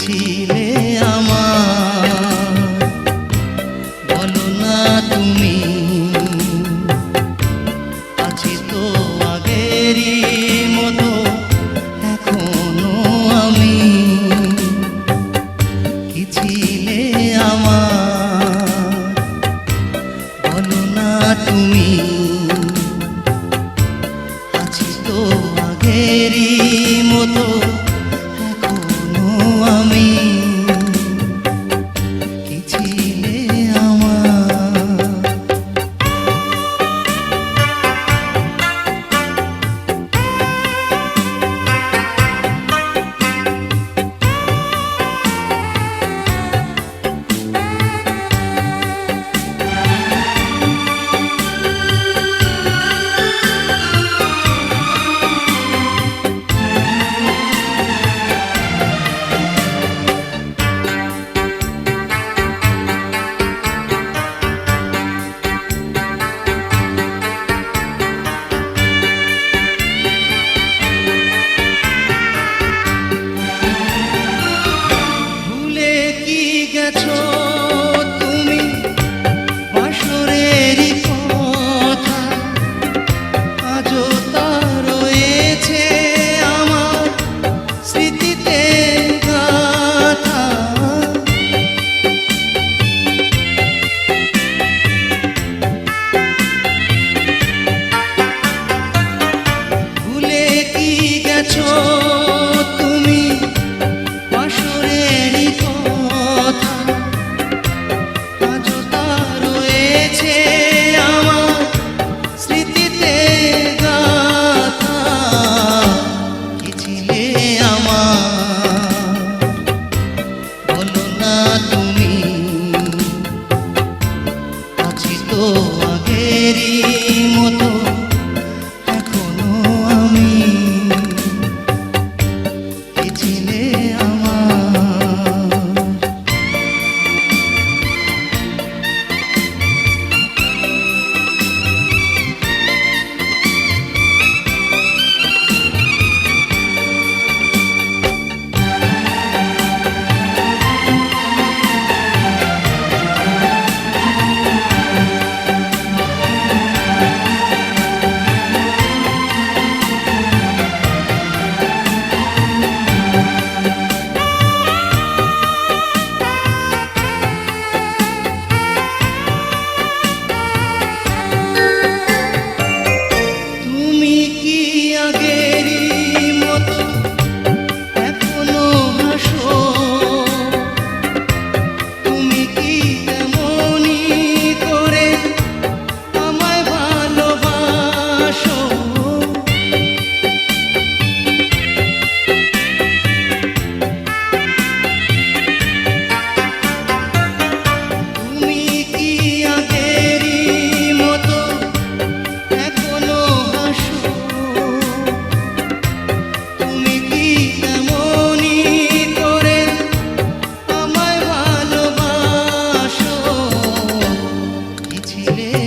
ছিলে আমার আমার। বলো না তুমি আছি তো আগেরই মতো। গেছো তুমি বাসরেরই কথা। তা রয়েছে আমার স্মৃতিতে গাথা। কি আমার? বলো না তুমি, আছি তো আগেরই। ছিলে রে